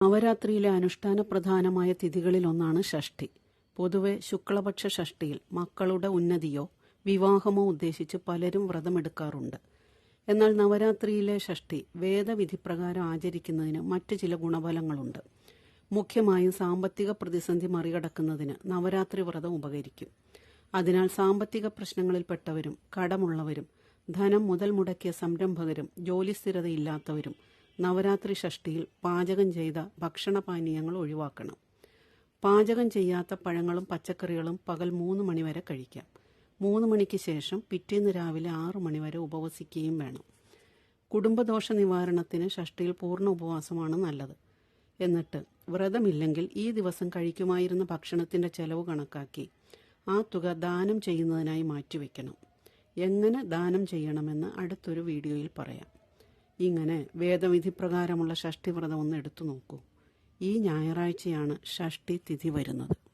നവരാത്രിയിലെ അനുഷ്ഠാന പ്രധാനമായ തിഥികളിലൊന്നാണ് ഷഷ്ഠി പൊതുവെ ശുക്ലപക്ഷ ഷഷ്ടിയിൽ മക്കളുടെ ഉന്നതിയോ വിവാഹമോ ഉദ്ദേശിച്ച് പലരും വ്രതമെടുക്കാറുണ്ട്. എന്നാൽ നവരാത്രിയിലെ ഷഷ്ടി വേദവിധിപ്രകാരം ആചരിക്കുന്നതിന് മറ്റ് ചില ഗുണഫലങ്ങളുണ്ട്. മുഖ്യമായും സാമ്പത്തിക പ്രതിസന്ധി മറികടക്കുന്നതിന് നവരാത്രി വ്രതം ഉപകരിക്കും. അതിനാൽ സാമ്പത്തിക പ്രശ്നങ്ങളിൽപ്പെട്ടവരും കടമുള്ളവരും ധനം മുതൽ മുടക്കിയ സംരംഭകരും ജോലി സ്ഥിരതയില്ലാത്തവരും നവരാത്രി ഷഷ്ടിയിൽ പാചകം ചെയ്ത ഭക്ഷണപാനീയങ്ങൾ ഒഴിവാക്കണം. പാചകം ചെയ്യാത്ത പഴങ്ങളും പച്ചക്കറികളും പകൽ മൂന്ന് മണിവരെ കഴിക്കാം. മൂന്ന് മണിക്ക് ശേഷം പിറ്റേന്ന് രാവിലെ ആറ് മണിവരെ ഉപവസിക്കുകയും വേണം. കുടുംബദോഷ നിവാരണത്തിന് ഷഷ്ടിയിൽ പൂർണ ഉപവാസമാണ് നല്ലത്. എന്നിട്ട് വ്രതമില്ലെങ്കിൽ ഈ ദിവസം കഴിക്കുമായിരുന്ന ഭക്ഷണത്തിന്റെ ചെലവ് കണക്കാക്കി ആ തുക ദാനം ചെയ്യുന്നതിനായി മാറ്റിവെക്കണം. എങ്ങനെ ദാനം ചെയ്യണമെന്ന് അടുത്തൊരു വീഡിയോയിൽ പറയാം. ഇങ്ങനെ വേദവിധി പ്രകാരമുള്ള ഷഷ്ടി വ്രതം ഒന്ന് എടുത്തു നോക്കൂ. ഈ ഞായറാഴ്ചയാണ് ഷഷ്ടി തിഥി വരുന്നത്.